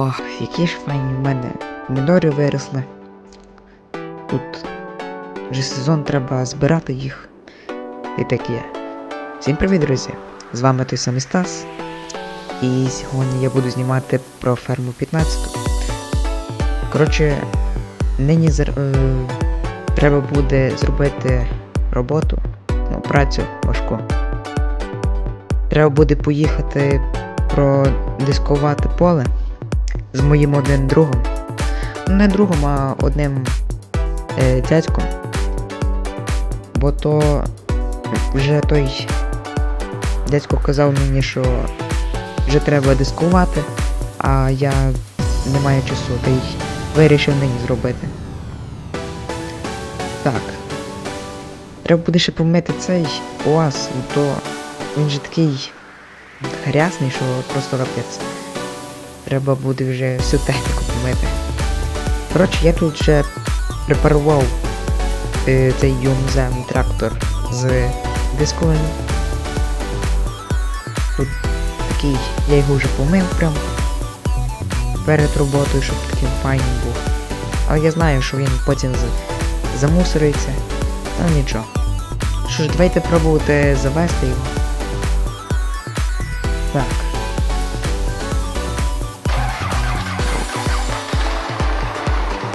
О, які ж файні в мене помідори виросли. Тут вже сезон треба збирати їх. І таке. Всім привіт, друзі! З вами той самий Стас. І сьогодні я буду знімати про ферму 15. Коротше, нині зр- е, треба буде зробити роботу, ну, працю важку. Треба буде поїхати продискувати поле з моїм одним другом. Ну, не другом, а одним е, дядьком. Бо то вже той дядько казав мені, що вже треба дискувати, а я не маю часу, та й вирішив нині зробити. Так. Треба буде ще помити цей ну то він же такий грязний, що просто капець. Треба буде вже всю техніку помити. Коротше, я тут вже препарував е, цей юмзем трактор з дискованим. Тут такий, я його вже помив прям перед роботою, щоб таким файним був. Але я знаю, що він потім замусориться. Ну нічого. Що ж, давайте пробувати завести його.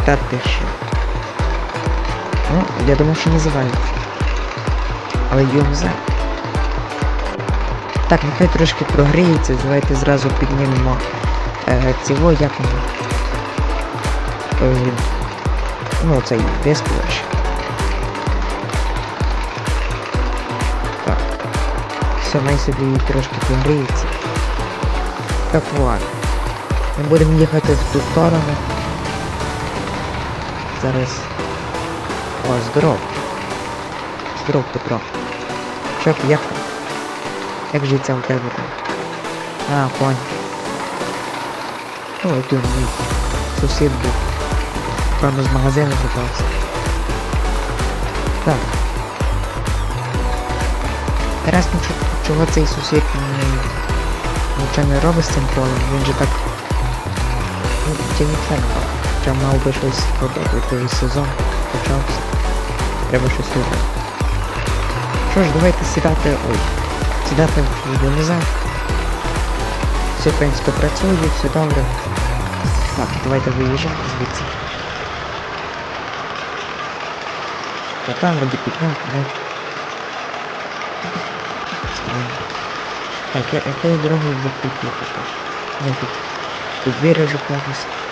Та ти? Ну, я думав, що не завалю. Але юмзе. Так, нехай трошки прогріється, давайте зразу піднімемо е, цього, як воно. Е, ну, цей дискувач. Так. Все, най собі трошки прогріється. Так ладно. Ми будемо їхати в ту сторону. Зараз. О, здоров. Здоров, Петро. Що, як? Як життя у тебе там? А, понял. Ой, ти мій сусід був. Правда, з магазину попався. Так. Інтересно, чо- чого цей сусід не, нічого не робить з цим полем, він же так... Ну, тільки фермер. Хоча мав би щось робити, той сезон почався. Треба щось робити. Що ж, давайте сідати. Ой. Сідати в Юниза. Все, в принципі, працює, все добре. Так, давайте виїжджати звідси. Та там вроді підняв, да? Так, я, якою дорогою буду піти тепер? Я тут, тут виражу когось.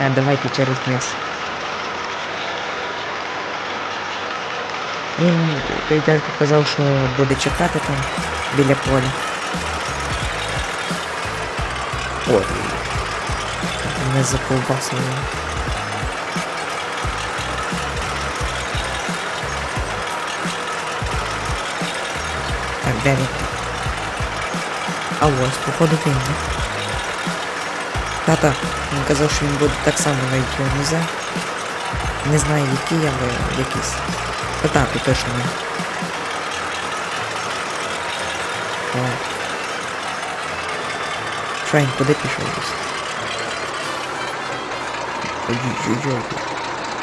А, давайте через низ. Він той дядько казав, що буде чекати там біля поля. Ой. Не заковбасили. Так, де він? А ось, походу він, не? Та-та, він казав, що він буде так само на ЮНЗ. Не знаю який, але так, то точно. О. Що куди пішов десь? Ой-ой-ой.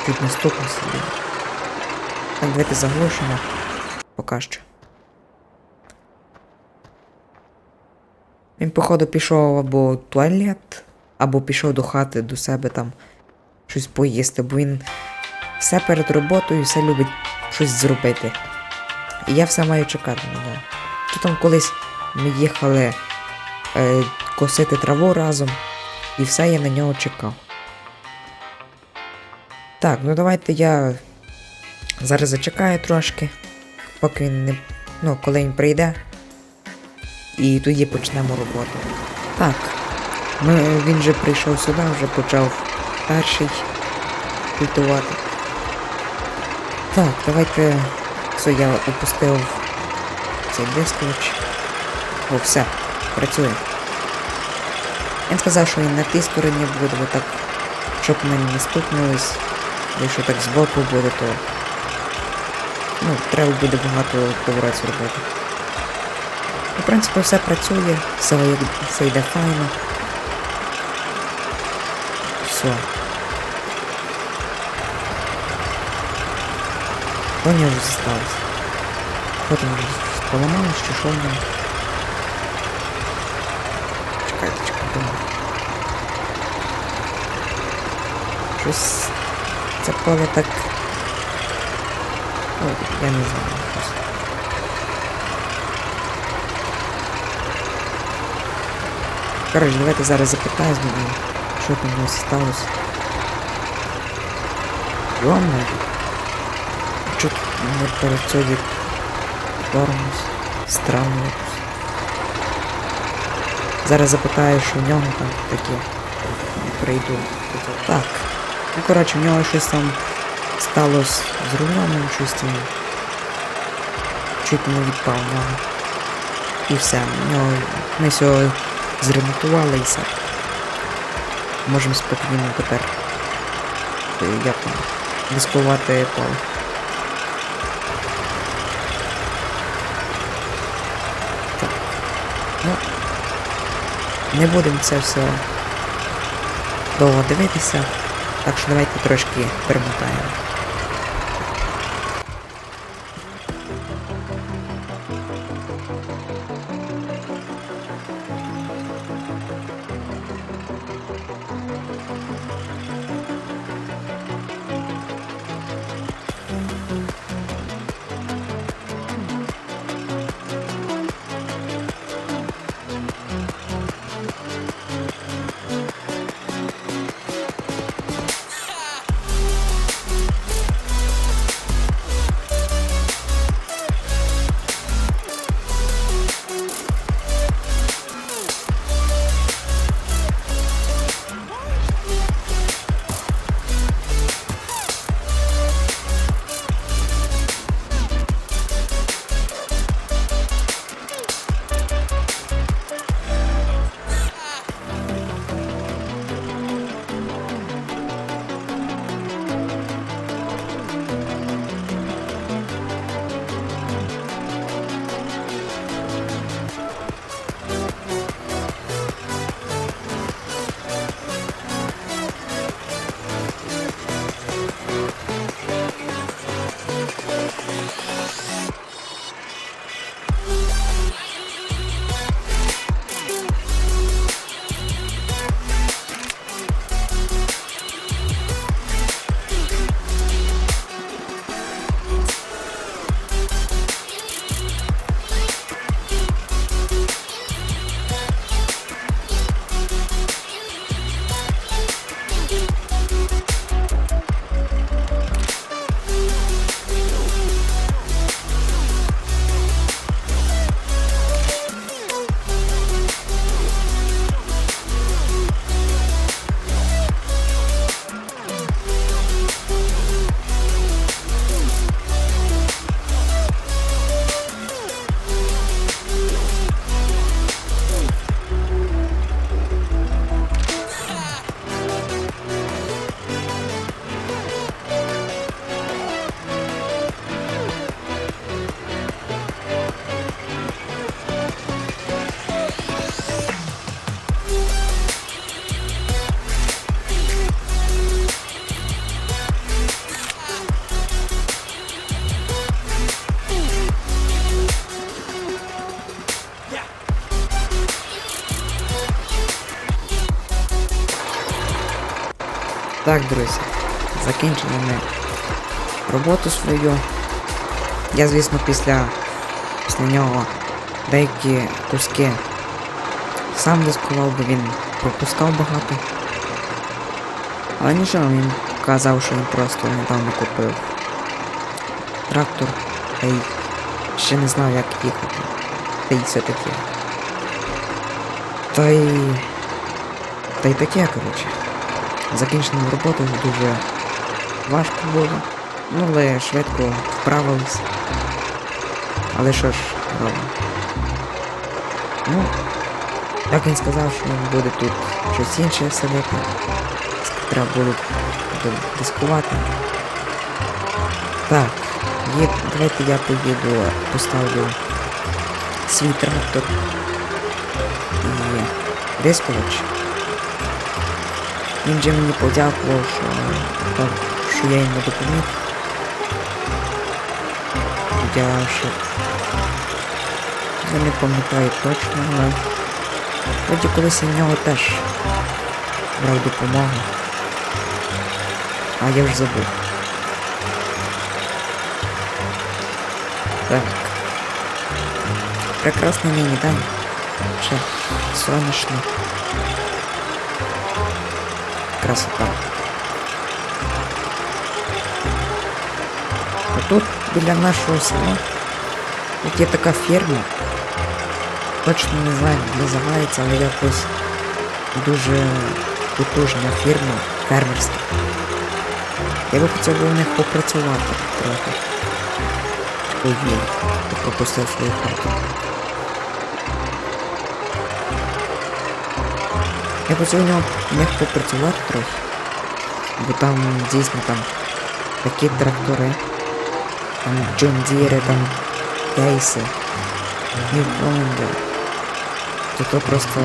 Чуть не стукнувся. блін. Так, давайте заглушимо. Поки що. Він, походу, пішов або туалет, або пішов до хати до себе там щось поїсти, бо він все перед роботою, все любить щось зробити. І я все маю чекати на нього. То там колись ми їхали е, косити траву разом, і все я на нього чекав. Так, ну давайте я зараз зачекаю трошки, поки він не. Ну, коли він прийде. І тоді почнемо роботу. Так. Ми, він вже прийшов сюди, вже почав перший культувати. Так, давайте. Все, я опустив цей дискович. О, все, працює. Він сказав, що він на тій стороні буде, бо так, щоб мені не стукнулись. Якщо так збоку буде, то ну, треба буде багато поворотів робити. В принципі, все працює, все, все йде файно. Все. Що в нього вже сталося? Що там вже поламалось чи що в нього? Чекайте, чекайте. Щось це поле так. Ой, я не знаю. щось. Коротше, давайте зараз запитаю з що там у нас сталося. Йомна. Чо тут не працює тормоз? Странно. Зараз запитаю, що нього там таке. І прийду. Так. Ну коротше, в нього щось там сталося з рулем, щось там. Чуть не відпав нього. І все. В нього ми сьогодні зремонтували і все. Можемо спокійно тепер. е, Як? Дискувати поле. Так. Ну. Не будемо це все довго дивитися. Так що давайте трошки перемотаємо. Так, друзі, закінчили ми роботу свою. Я, звісно, після, після нього деякі куски сам дискував, бо він пропускав багато. Але нічого, він казав, що він просто недавно купив трактор, та й ще не знав, як їхати. Та й все таке. Та й. Та й таке, коротше. Закінчили роботу дуже важко було. Ну, але швидко вправились. Але що ж робимо? Ну, як він сказав, що буде тут щось інше садити. Треба було дискувати. Так, є, давайте я поїду, поставлю свій трактор і дискувач. Він же мені подякував, що, що я йому допоміг. Я ще я не пам'ятаю точно, але вроді колись я в нього теж брав допомогу. А я вже забув. Так. Прекрасний нині день. Ще сонячний. Красота. А тут біля нашого села тут є така ферма. Точно не знаю, як називається, але якось дуже потужна фірма фермерська. Я би хотів у них попрацювати трохи. Ой, я пропустив свою хату. Я хотів у нього них попрацювати трохи. Бо там дійсно там такі трактори. Там Джондіри, там кейси. Ньюфаундленди. То то просто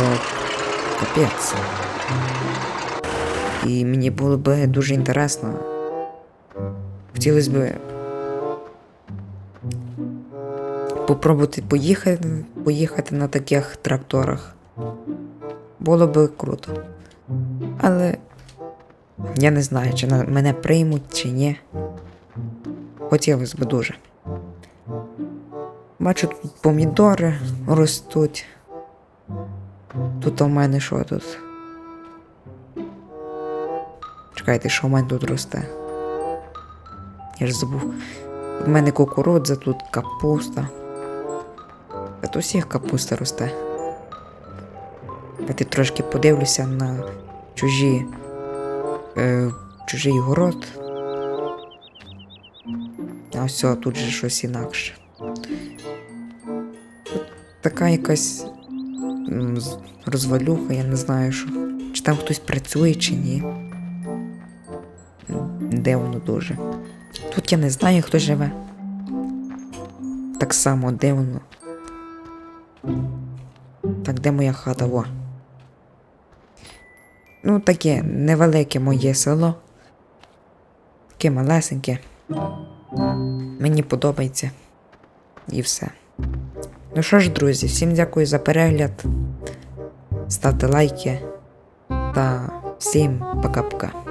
капець. І мені було би дуже інтересно. Хотілося б попробувати поїхати, поїхати на таких тракторах. Було би круто. Але я не знаю, чи мене приймуть, чи ні. Хотілося б дуже. Бачу, тут помідори ростуть. Тут у мене що тут? Чекайте, що в мене тут росте? Я ж забув. У мене кукурудза, тут капуста. То всіх капуста росте. Я трошки подивлюся на чужі. Е, чужий город. А все, тут же щось інакше. Тут така якась розвалюха, я не знаю, що. Чи там хтось працює, чи ні. Де воно дуже. Тут я не знаю, хто живе. Так само, де воно. Так, де моя хата? Во. Ну, таке невелике моє село. Таке малесеньке. Мені подобається. І все. Ну що ж, друзі, всім дякую за перегляд. Ставте лайки. Та всім пока-пока.